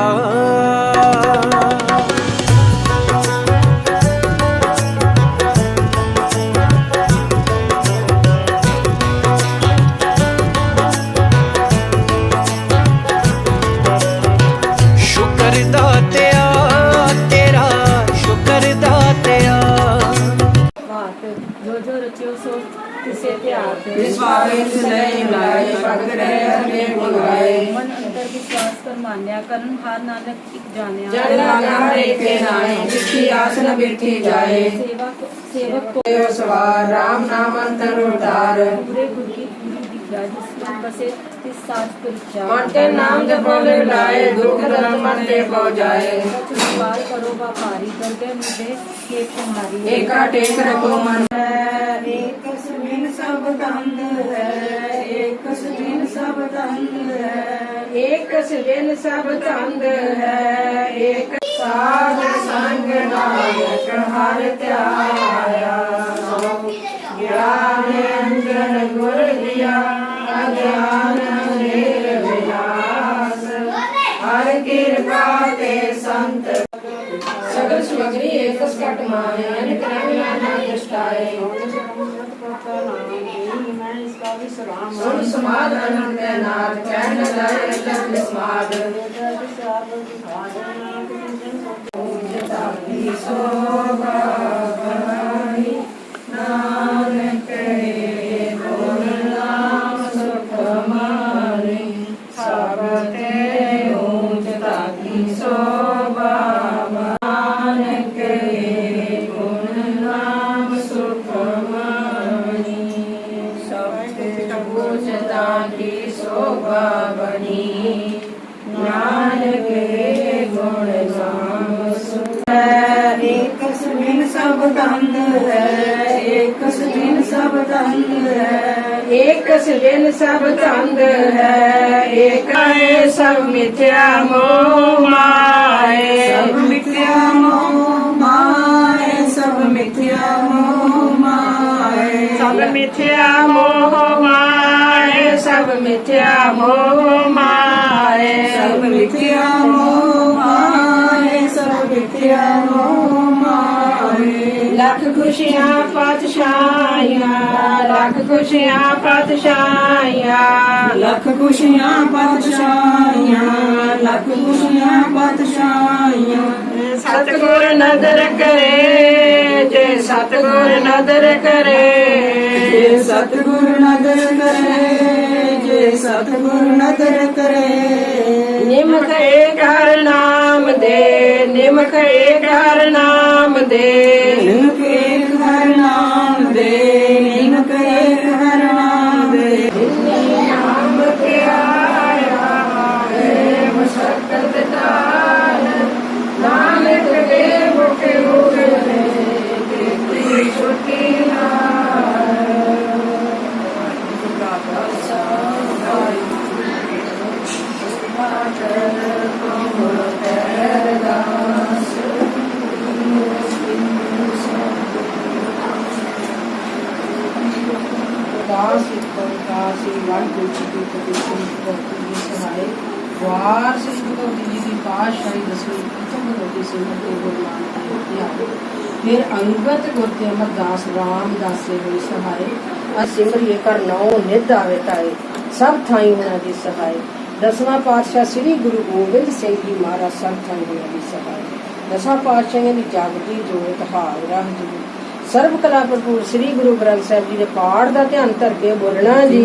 ਪਾਇਆ ਸ਼ੁਕਰ ਦਾਤਿਆ ਤੇਰਾ ਸ਼ੁਕਰ ਦਾਤਿਆ ਬਾਤ ਜੋ ਜੋ ਰਚਿਓ ਸੋ ਤਿਸੇ ਧਿਆਤ ਵਿਸਵਾਸ ਨਹੀਂ ਲਾਏ ਪਗੜੇ ਹਰੇ ਗੁਣਾਏ ਮਨ ਅੰਦਰ ਵਿਸ਼ਵਾਸ ਕਰ ਮਾਨਿਆ ਕਰਨ ਹਰ ਨਾਨਕ ਇੱਕ ਜਾਣਿਆ ਜਨ ਲਾਗਾ ਰੇ ਕੇ ਨਾਏ ਜਿੱਤੀ ਆਸ ਨ ਬਿਠੀ ਜਾਏ ਸੇਵਕ ਸੇਵਕ ਕੋ ਸਵਾਰ ਰਾਮ ਨਾਮ ਅੰਤਰ ਉਤਾਰ। ਪੂਰੇ ਗੁਰ ਕੀ ਪੂਰੀ ਵਿਦਿਆ ਜਿਸ ਮਨ ਬਸੇ ਤਿਸ ਸਾਜ ਪਰਿਚਾ ਮਨ ਤੇ ਨਾਮ ਜਪੋ ਲਾਏ ਦੁਖ ਦਰਦ ਮਨ ਤੇ ਪਉ ਜਾਏ। ਸਚ ਸਵਾਰ ਕਰੋ ਵਪਾਰੀ ਦਰਗਹਿ ਮੁਦੇ ਕੇ ਕੁਮਾਰੀ ਏਕਾ ਟੇਕ ਰਖੋ ਮਨ। ਏਕ ਸੁਮਿਨ ਸਭ ਤੰਦ ਹੈ ਏਕ ਸੁਮਿਨ ਸਭ ਤੰਦ ਹੈ ਏਕ ਸਿਵਨ ਸਭ ਚੰਦ ਹੈ ਏਕ ਸਾਧ ਸੰਗ ਨਾਨਕ, ਹਰ ਧਿਆਇਆ। ਗਿਆਨ ਅੰਜਨ ਗੁਰ ਦਿਆ, ਅਗਿਆਨ ਹਨੇਰ ਵਿਨਾਸ਼ ਹਰ ਕਿਰਪਾ ਤੇ ਸੰਤ ਸਗਲ ਸੁਗਰੀ ਏਕਸ ਘਟ ਮਾਨੇ ਅਨਿਕ ਰੰਗਿਆ ਨਾ ਦ੍ਰਿਸ਼ਟਾਏ। ਸੁਨ ਸਮਾਦ ਅਨੰਦ ਹੈ ਨਾਦ ਕਹਿਣ ਲਾਇ ਅਲਗ ਸਮਾਦ। ਜਤਾਨੀ ਸੋਭਾ। ਹੈ ਏਕ ਸਿਵਨ ਸਭ ਚੰਦ ਹੈ ਏਕ ਹੈ ਸਭ ਮਿਥਿਆ ਮੋਹ ਮਾਏ। ਸਭ ਮਿਥਿਆ ਮੋਹ ਮਾਏ ਸਭ ਮਿਥਿਆ ਮੋਹ ਮਾਏ। ਸਭ ਮਿਥਿਆ ਮੋਹ ਮਾਏ ਸਭ ਮਿਥਿਆ ਮੋਹ ਮਾਏ। ਸਭ ਮਿਥਿਆ ਮੋਹ ਮਾਏ ਲੱਖ ਖੁਸ਼ੀਆਂ ਪਾਤਸ਼ਾਹੀਆਂ ਲੱਖ ਖੁਸ਼ੀਆਂ ਪਾਤਸ਼ਾਹੀਆਂ। ਲੱਖ ਖੁਸ਼ੀਆਂ ਪਾਤਸ਼ਾਹੀਆਂ ਲੱਖ ਖੁਸ਼ੀਆਂ ਪਾਤਸ਼ਾਹੀਆਂ। ਸਤਗੁਰ ਨਦਰ ਕਰੇ ਜੇ ਸਤਗੁਰ ਨਦਰ ਕਰੇ। ਜੇ ਸਤਿਗੁਰ ਨਦਰ ਕਰੇ ਜੇ ਸਤਿਗੁਰ ਨਦਰ ਕਰੇ। ਨਿਮਖ ਏਕ ਹਰ ਨਾਮ ਦੇ ਨਿਮਖ ਏਕ ਹਰ ਨਾਮ ਦੇ। ਨਿਮਕ ਦਾਸ ਇੱਕ ਦਾਸ ਹੀ ਵਨ ਕੁਲਚੀ ਦੀ ਪ੍ਰਤੀਸ਼ਨ ਕਰਤੀ ਦੀ ਸਹਾਇ ਵਾਰ ਸੇ ਭਗਵਤੀ ਜੀ ਦੀ ਪਾਸ਼ਾਹੀ ਦਸਵੀਂ ਪ੍ਰਥਮ ਭਗਵਤੀ ਸਿੰਘ ਤੇ ਗੁਰੂ ਨਾਨਕ ਦੇਵ ਫਿਰ ਅੰਗਤ ਗੁਰ ਤੇ ਅਮਰਦਾਸ ਰਾਮ ਦਾਸੇ ਹੋਈ ਸਹਾਇ ਅਸਿਮਰੀਏ ਕਰ ਨੌ ਨਿਧ ਆਵੇ ਤਾਏ, ਸਭ ਥਾਈ ਉਹਨਾਂ ਦੀ ਸਹਾਇ ਦਸਵਾਂ ਪਾਤਸ਼ਾਹ ਸ੍ਰੀ ਗੁਰੂ ਗੋਬਿੰਦ ਸਿੰਘ ਜੀ ਮਹਾਰਾਜ ਸਭ ਥਾਈ ਉਹਨਾਂ ਦੀ ਸਹਾਇ ਦਸਾਂ ਪਾਤਸ਼ਾਹਾਂ ਦੀ ਜਾਗਦੀ ਜੋਤ ਹਾਲ ਰਾਹ ਜੀ ਸਰਬ ਕਲਾ ਭਰਪੂਰ ਸ੍ਰੀ ਗੁਰੂ ਗ੍ਰੰਥ ਸਾਹਿਬ ਜੀ ਦੇ ਪਾਠ ਦਾ ਧਿਆਨ ਧਰ ਕੇ ਬੋਲਣਾ ਜੀ।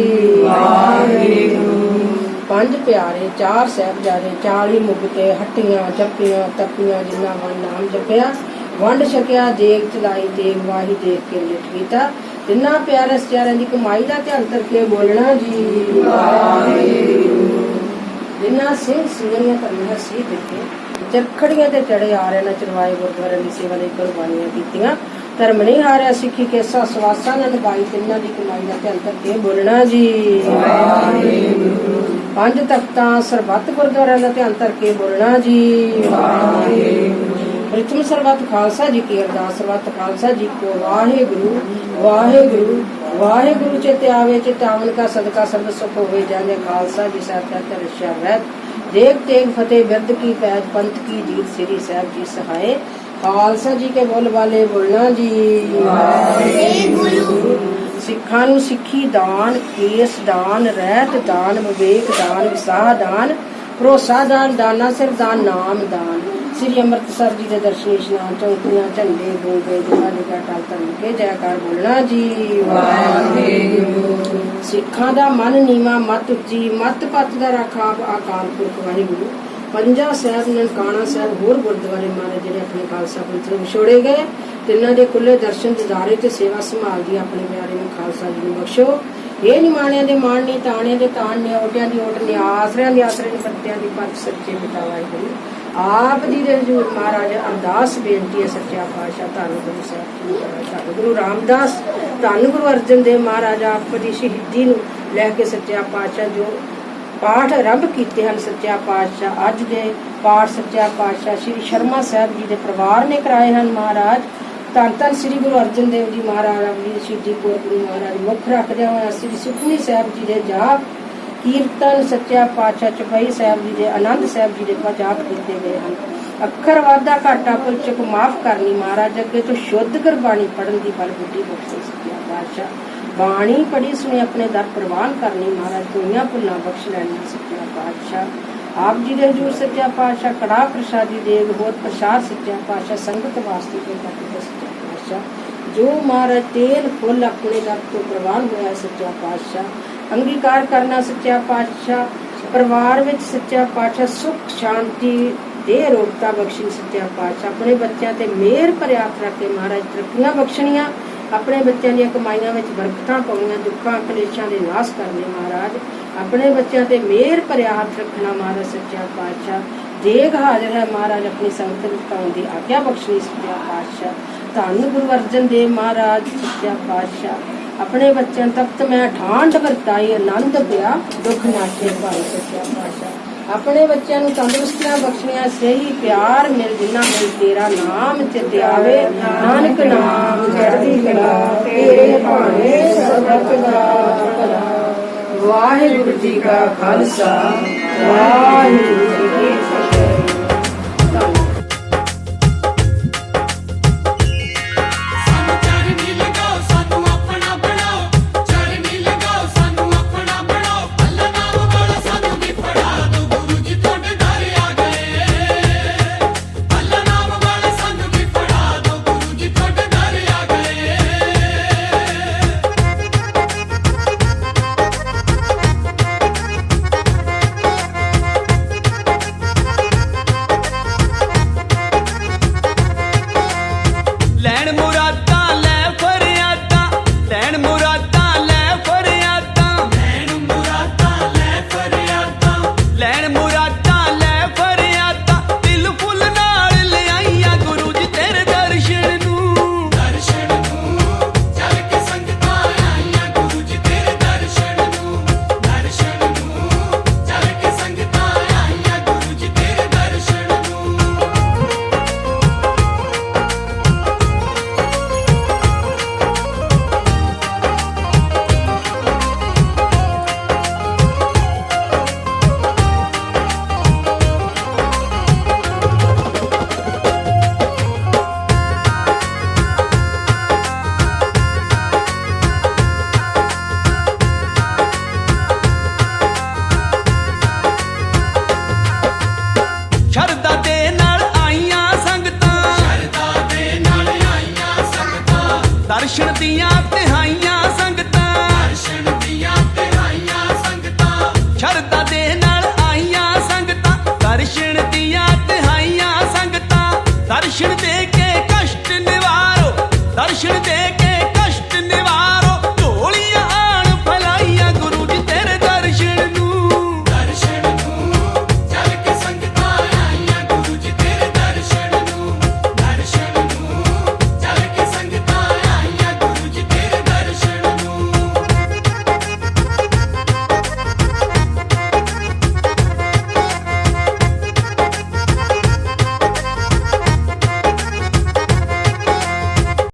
ਪੰਜ ਪਿਆਰੇ ਚਾਰ ਸਾਹਿਬਜ਼ਾਦੇ 40 ਮੁਕਤੇ ਹੱਟੀਆਂ ਚੱਪੀਆਂ ਤੱਪੀਆਂ ਜਿਨ੍ਹਾਂ ਵਨ ਨਾਮ ਜਪਿਆ ਵੰਡ ਛਕਿਆ ਦੇਗ ਚਲਾਈ ਦੇਗ ਵਾਹੀ ਦੇਖ ਕੇ ਲਿਟ ਕੀਤਾ। ਤਿੰਨਾਂ ਪਿਆਰੇ ਸਚਾਰਿਆਂ ਦੀ ਕਮਾਈ ਦਾ ਧਿਆਨ ਧਰ ਕੇ ਬੋਲਣਾ ਜੀ। ਜਿਨ੍ਹਾਂ ਸਿੰਘ ਸਿੰਘਣੀਆਂ ਕਰਨੀਆਂ ਸੀ ਦਿੱਤੇ ਚਰਖੜੀਆਂ ਤੇ ਚੜੇ ਆ ਰਹੇ ਨੇ ਚਰਵਾਏ ਗੁਰਦੁਆਰੇ ਦੀ ਸੇਵਾ ਲਈ ਕੁਰਬਾਨੀਆਂ ਕੀਤੀਆਂ। ਧਰਮ ਨਹੀਂ ਹਾਰਿਆ ਸਿੱਖੀ ਕੇਸਾ, ਸਵਾਸਾਂ ਨਾਲ ਨਿਭਾਈ ਤਿੰਨਾਂ ਦੀ ਕਮਾਈ ਦਾ ਧਿਆਨ ਧਰ ਕੇ ਬੋਲਣਾ ਜੀ। ਪੰਜ ਤਖਤਾਂ ਸਰਬੱਤ ਗੁਰਦੁਆਰਿਆਂ ਦਾ ਧਿਆਨ ਧਰ ਕੇ ਬੋਲਣਾ ਜੀ। ਪ੍ਰਥਮ ਸਰਬੱਤ ਖਾਲਸਾ ਜੀ ਕੀ ਅਰਦਾਸ ਸਰਬੱਤ ਖਾਲਸਾ ਜੀ ਕੋ ਵਾਹਿਗੁਰੂ ਵਾਹਿਗੁਰੂ ਵਾਹਿਗੁਰੂ ਚਿਤ ਆਵੇ ਚਿਤ ਆਵਨ ਕਾ ਸਦਕਾ ਸਰਬ ਸੁਖ ਹੋਵੇ ਜਾਣੇ ਖਾਲਸਾ ਜੀ ਸਾਹਿਬ ਦਾ ਤਰਸ਼ਾ ਰਹਿਤ ਦੇਖ ਤੇਗ ਫਤਿਹ ਬਿਰਦ ਕੀ ਪੈਜ ਪੰਥ ਕੀ ਜੀਤ ਸ੍ਰੀ ਸਾਹਿਬ ਜੀ ਸਹਾਏ। ਖਾਲਸਾ ਜੀ ਕੇ ਬੋਲ ਵਾਲੇ ਬੋਲਣਾ ਜੀ। ਵਾਹਿਗੁਰੂ। ਸਿੱਖਾਂ ਨੂੰ ਸਿੱਖੀ ਦਾਨ ਕੇਸ ਦਾਨ ਰਹਿਤ ਦਾਨ ਵਿਵੇਕ ਦਾਨ ਵਿਸਾਹ ਦਾਨ ਭਰੋਸਾ ਦਾਨ ਦਾਨਾ ਸਿਰ ਦਾਨ ਨਾਮ ਦਾਨ। ਸ੍ਰੀ ਅੰਮ੍ਰਿਤਸਰ ਜੀ ਦੇ ਦਰਸ਼ਨ ਇਸ਼ਨਾਨ ਚੌਂਕੀਆਂ ਝੰਡੇ ਗੋਗੇ ਜਗਾ ਜਗਾ ਟਲ ਧਰਮ ਕੇ ਜੈਕਾਰ ਬੋਲਣਾ ਜੀ। ਵਾਹਿਗੁਰੂ। ਸਿੱਖਾਂ ਦਾ ਮਨ ਨੀਵਾ ਮਤ ਉੱਚੀ ਮਤ ਪਤ ਦਾ ਰਾਖਾ ਆਕਾਲ ਪੁਰਖ ਵਾਹਿਗੁਰੂ। ਪੰਜਾ ਸਾਹਿਬ ਨਨਕਾਣਾ ਸਾਹਿਬ ਹੋਰ ਗੁਰਦੁਆਰੇ ਮਹਾਰਾਜ ਜਿਹੜੇ ਆਪਣੇ ਖਾਲਸਾ ਪੰਥ ਨੂੰ ਵਿਛੋੜੇ ਗਏ ਤੇ ਇਹਨਾਂ ਦੇ ਖੁੱਲੇ ਦਰਸ਼ਨ ਦਿਦਾਰੇ ਤੇ ਸੇਵਾ ਸੰਭਾਲਦੀ ਆਪਣੇ ਪਿਆਰੇ ਨੂੰ ਖਾਲਸਾ ਜੀ ਨੂੰ ਬਖਸ਼ੋ। ਇਹ ਨਿਮਾਣਿਆਂ ਦੇ ਮਾਣ ਨਹੀਂ ਤਾਣਿਆਂ ਦੇ ਤਾਣ ਨੇ ਓਟਿਆਂ ਦੀ ਓਟ ਨੇ ਆਸਰਿਆਂ ਦੀ ਆਸਰੇ ਨੇ ਪੱਤਿਆਂ ਦੀ ਪੱਤ ਸੱਚੇ ਪਿਤਾ ਵਾਹਿਗੁਰੂ। ਆਪ ਜੀ ਦੇ ਹਜ਼ੂਰ ਮਹਾਰਾਜ ਅਰਦਾਸ ਬੇਨਤੀ ਹੈ ਸੱਚਾ ਪਾਤਸ਼ਾਹ, ਧੰਨ ਗੁਰੂ ਸਾਹਿਬ ਜੀ ਧੰਨ ਗੁਰੂ ਰਾਮਦਾਸ, ਧੰਨ ਗੁਰੂ ਅਰਜਨ ਦੇਵ ਮਹਾਰਾਜ ਆਪ ਦੀ ਸ਼ਹੀਦੀ ਨੂੰ ਲੈ ਕੇ ਸੱਚਾ ਪਾਤਸ਼ਾਹ ਜੋ ਪਾਠ ਆਰੰਭ ਕੀਤੇ ਹਨ ਸੱਚਾ ਪਾਤਸ਼ਾਹ, ਅੱਜ ਦੇ ਪਾਠ ਸੱਚਾ ਪਾਤਸ਼ਾਹ ਸ੍ਰੀ ਸ਼ਰਮਾ ਸਾਹਿਬ ਜੀ ਦੇ ਪਰਿਵਾਰ ਨੇ ਕਰਾਏ ਹਨ ਮਹਾਰਾਜ। ਧੰਨ ਧੰਨ ਸ੍ਰੀ ਗੁਰੂ ਅਰਜਨ ਦੇਵ ਜੀ ਮਹਾਰਾਜ ਆਪਣੀ ਸ਼ਹੀਦੀ ਪੁਰਬ ਨੂੰ ਮਹਾਰਾਜ ਮੁੱਖ ਰੱਖਦੇ ਹੋਏ ਸ੍ਰੀ ਸੁਖਮਨੀ ਸਾਹਿਬ ਜੀ ਦੇ ਜਾਪ ਕੀਰਤਨ ਸੱਚਾ ਪਾਤਸ਼ਾਹ ਚਪਈ ਸਾਹਿਬ ਜੀ ਦੇ, ਆਨੰਦ ਸਾਹਿਬ ਜੀ ਦੇ ਜਾਪ ਕੀਤੇ ਗਏ ਹਨ। ਅੱਖਰ ਵਾਧਾ ਘਾਟਾ ਭੁੱਲ ਮਾਫ ਕਰਨੀ ਮਹਾਰਾਜ ਅੱਗੇ ਤੋਂ ਸ਼ੁੱਧ ਗੁਰਬਾਣੀ ਪੜਨ ਦੀ ਬਲ ਬੁੱਧੀ ਬਖਸ਼ੇ ਸੱਚਾ ਪਾਤਸ਼ਾਹ। ਬਾਣੀ ਪੜੀ ਸੁਣੀ ਆਪਣੇ ਦਰ ਪ੍ਰਵਾਨ ਕਰਨੀ ਮਹਾਰਾਜ, ਦੁਨੀਆਂ ਭੁੱਲਾਂ ਬਖਸ਼ ਲੈਣੀ ਸੱਚਾ ਪਾਤਸ਼ਾਹ। ਆਪ ਜੀ ਦੇ ਹਜ਼ੂਰ ਸੱਚਾ ਪਾਤਸ਼ਾਹ ਕੜਾ ਪ੍ਰਸ਼ਾਦੀ ਦੇਗ ਹੋਰ ਪ੍ਰਸ਼ਾਦ ਸੱਚਾ ਪਾਤਸ਼ਾਹ, ਸੰਗਤ ਵਾਸਤੇ ਦੇ ਕਰਦੇ ਸੱਚਾ ਪਾਤਸ਼ਾਹ। ਜੋ ਮਹਾਰਾਜ ਤੇਲ, ਫੁੱਲ ਆਪਣੇ ਦਰ ਤੋਂ ਪ੍ਰਵਾਨ ਹੋਇਆ ਸੱਚਾ ਪਾਤਸ਼ਾਹ। ਅੰਗੀਕਾਰ ਕਰਨਾ ਸੱਚਾ ਪਾਤਸ਼ਾਹ, ਪਰਿਵਾਰ ਵਿੱਚ ਸੱਚਾ ਪਾਤਸ਼ਾਹ, ਸੁਖ, ਸ਼ਾਂਤੀ ਦੇ ਰੋਗਤਾ ਬਖਸ਼ੀ ਸੱਚਾ ਪਾਤਸ਼ਾਹ। ਆਪਣੇ ਬੱਚਿਆਂ ਤੇ ਮਿਹਰ ਭਰਿਆ ਰੱਖ ਕੇ ਮਹਾਰਾਜ ਤਰੱਕੀਆਂ ਬਖਸ਼ਣੀਆਂ, ਆਪਣੇ ਬੱਚਿਆਂ ਦੀਆਂ ਕਮਾਈਆਂ ਵਿੱਚ ਬਰਕਤਾਂ ਪਾਉਣੀਆਂ, ਦੁੱਖਾਂ, ਕਲੇਸ਼ਾਂ ਦੇ ਨਾਸ਼ ਕਰਨੇ ਮਹਾਰਾਜ। ਆਪਣੇ ਬੱਚਿਆਂ ਤੇ ਮਿਹਰ ਭਰਿਆ ਹੱਥ ਰੱਖਣਾ ਮਹਾਰਾਜ ਸੱਚਾ ਪਾਤਸ਼ਾਹ। ਦੇਗ ਹਾਜ਼ਰ ਹੈ ਮਹਾਰਾਜ ਆਪਣੀ ਸੰਗਤ ਵਿੱਚ ਪਾਉਣ ਦੀ ਆਗਿਆ ਬਖਸ਼ਣੀ ਸੱਚਾ ਪਾਤਸ਼ਾਹ। ਧੰਨ ਗੁਰੂ ਅਰਜਨ ਦੇਵ ਮਹਾਰਾਜ, ਸੱਚਾ ਪਾਤਸ਼ਾਹ। ਆਪਣੇ ਬੱਚਿਆਂ ਤਖਤ ਮੈਂ ਠਾਂਡ ਵਰਤਾਈ, ਆਨੰਦ ਪਿਆ, ਦੁੱਖ ਨਾਟੇ ਭਾਈ ਸੱਚਾ ਪਾਤਸ਼ਾਹ ਆਪਣੇ ਬੱਚਿਆਂ ਨੂੰ ਤੰਦਰੁਸਤੀਆਂ ਬਖਸ਼ਣੀਆਂ, ਸਹੀ ਪਿਆਰ ਮਿਲ ਜਿੰਨਾ ਮਿਲ ਤੇਰਾ ਨਾਮ ਚਿਤ ਆਵੇ। ਨਾਨਕ ਨਾਮ ਚੜ੍ਹਦੀ ਕਲਾ, ਤੇਰੇ ਭਾਣੇ ਸਬਤ ਦਾ ਵਾਹਿਗੁਰੂ ਜੀ ਕਾ ਖਾਲਸਾ, ਵਾਹਿਗੁਰੂ